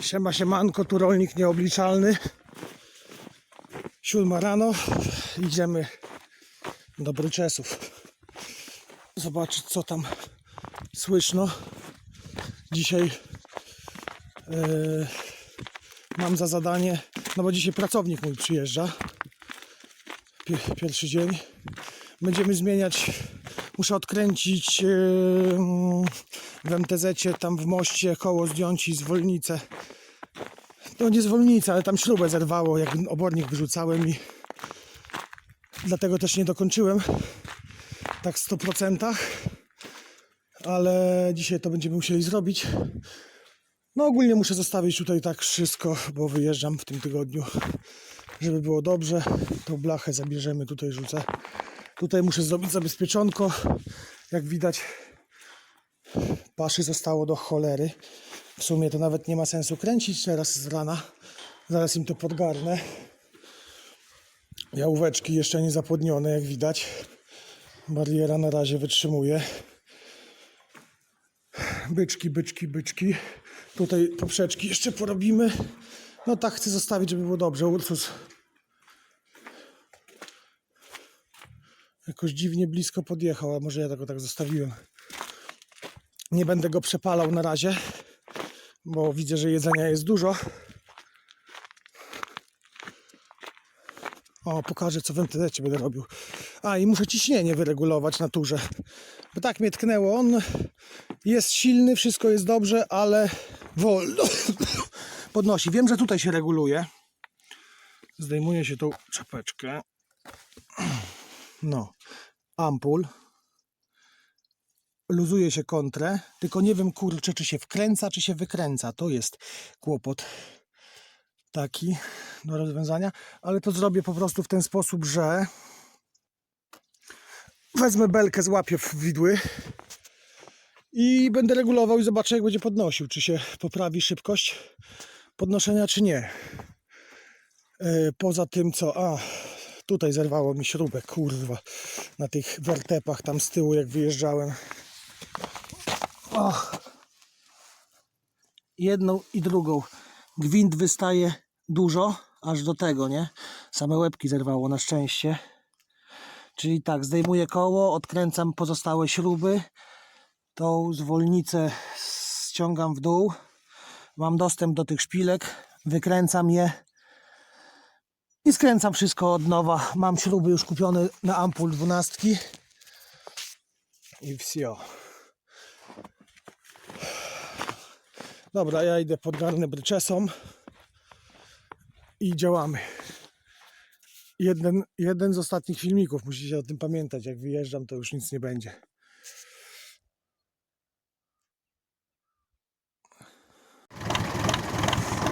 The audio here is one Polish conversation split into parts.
Siema, siemanko, tu rolnik nieobliczalny. Siódma rano, idziemy do Bryczesów. Zobaczyć co tam słyszno. Dzisiaj e, mam za zadanie, no bo dzisiaj pracownik mój przyjeżdża. Pi- Pierwszy dzień. Będziemy zmieniać, muszę odkręcić e, w MTZ-cie, tam w moście koło zdjąć i zwolnicę. No nie zwolnicę, ale tam śrubę zerwało, jak obornik wyrzucałem i dlatego też nie dokończyłem tak w 100%, ale dzisiaj to będziemy musieli zrobić. No ogólnie muszę zostawić tutaj tak wszystko, bo wyjeżdżam w tym tygodniu, żeby było dobrze. Tą blachę zabierzemy, tutaj rzucę. Tutaj muszę zrobić zabezpieczonko. Jak widać, paszy zostało do cholery. W sumie to nawet nie ma sensu kręcić teraz z rana. Zaraz im to podgarnę. Jałóweczki jeszcze nie zapłodnione, jak widać. Bariera na razie wytrzymuje. Byczki, byczki, byczki. Tutaj poprzeczki jeszcze porobimy. No tak chcę zostawić, żeby było dobrze. Ursus jakoś dziwnie blisko podjechał, a może ja tego tak zostawiłem. Nie będę go przepalał na razie, bo widzę, że jedzenia jest dużo. O, pokażę co w MTZ będę robił. A i muszę ciśnienie wyregulować na turze. Bo tak mnie tknęło. On jest silny, wszystko jest dobrze, ale wolno podnosi. Wiem, że tutaj się reguluje. Zdejmuje się tą czapeczkę. No, ampul. Luzuje się kontrę, tylko nie wiem kurczę, czy się wkręca, czy się wykręca. To jest kłopot taki do rozwiązania, ale to zrobię po prostu w ten sposób, że wezmę belkę, złapię w widły i będę regulował i zobaczę jak będzie podnosił, czy się poprawi szybkość podnoszenia, czy nie. E, Poza tym co, a tutaj zerwało mi śrubę, kurwa, na tych wertepach tam z tyłu jak wyjeżdżałem. Och. Jedną i drugą. Gwint wystaje dużo, aż do tego, nie? Same łebki zerwało na szczęście. Czyli tak, zdejmuję koło, odkręcam pozostałe śruby, tą zwolnicę ściągam w dół, mam dostęp do tych szpilek, wykręcam je i skręcam wszystko od nowa. Mam śruby już kupione na ampul 12 i wsio. Dobra, ja idę podgarnę bryczesom i działamy. Jeden, jeden z ostatnich filmików, musicie o tym pamiętać. Jak wyjeżdżam, to już nic nie będzie.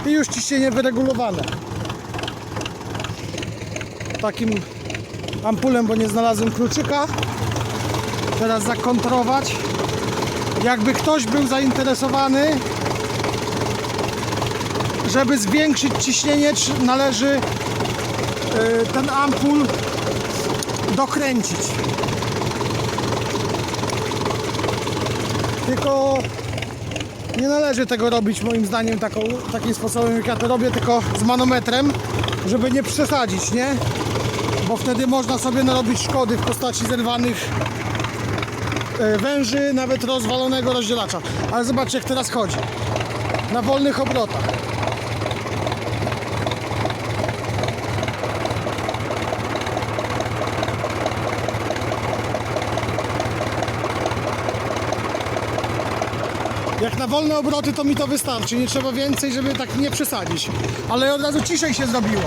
I już ciśnienie wyregulowane. Takim ampulem, bo nie znalazłem kluczyka. Teraz zakontrować. Jakby ktoś był zainteresowany, żeby zwiększyć ciśnienie, należy y, ten ampul dokręcić. Tylko nie należy tego robić moim zdaniem taką, takim sposobem jak ja to robię, tylko z manometrem, żeby nie przesadzić, nie? Bo wtedy można sobie narobić szkody w postaci zerwanych e, węży, nawet rozwalonego rozdzielacza. Ale zobaczcie jak teraz chodzi. Na wolnych obrotach. Jak na wolne obroty to mi to wystarczy, nie trzeba więcej, żeby tak nie przesadzić. Ale od razu ciszej się zrobiło.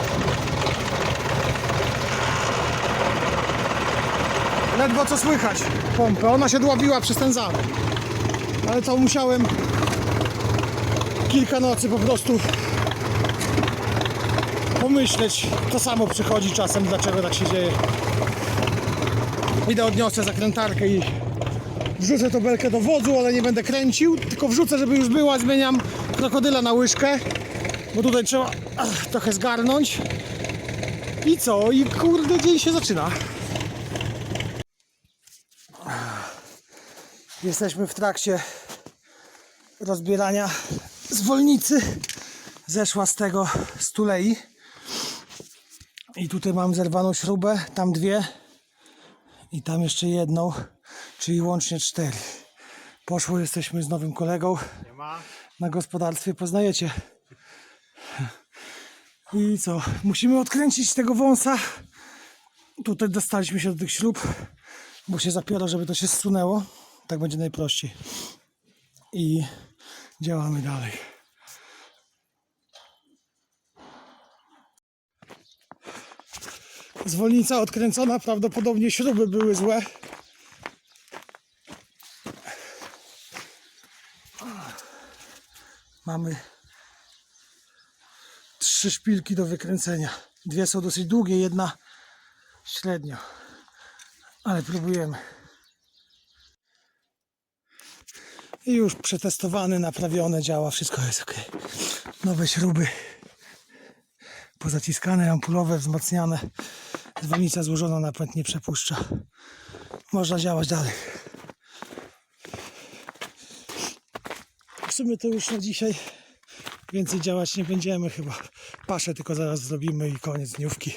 Ledwo co słychać pompę, ona się dławiła przez ten zamek. Ale to musiałem kilka nocy po prostu pomyśleć. To samo przychodzi czasem, dlaczego tak się dzieje. Idę odniosę zakrętarkę i wrzucę tą belkę do wozu, ale nie będę kręcił, tylko wrzucę, żeby już była, zmieniam krokodyla na łyżkę, bo tutaj trzeba ach, trochę zgarnąć. I co? I kurde, dzień się zaczyna. Jesteśmy w trakcie rozbierania zwolnicy zeszła z tego z tulei. I tutaj mam zerwaną śrubę, tam dwie i tam jeszcze jedną, czyli łącznie cztery. Poszło, jesteśmy z nowym kolegą na gospodarstwie, poznajecie. I co, musimy odkręcić tego wąsa. Tutaj dostaliśmy się do tych śrub, bo się zapiera, żeby to się zsunęło. Tak będzie najprościej. I działamy dalej. Zwolnica odkręcona, prawdopodobnie śruby były złe. Mamy trzy szpilki do wykręcenia. Dwie są dosyć długie, jedna średnio. Ale próbujemy. I już przetestowany, naprawione, działa, wszystko jest ok. Nowe śruby pozaciskane, ampulowe, wzmacniane. Dzwonnica złożona, napęd nie przepuszcza. Można działać dalej. Sumie to już na dzisiaj więcej działać nie będziemy chyba. Paszę tylko zaraz zrobimy i koniec dniówki.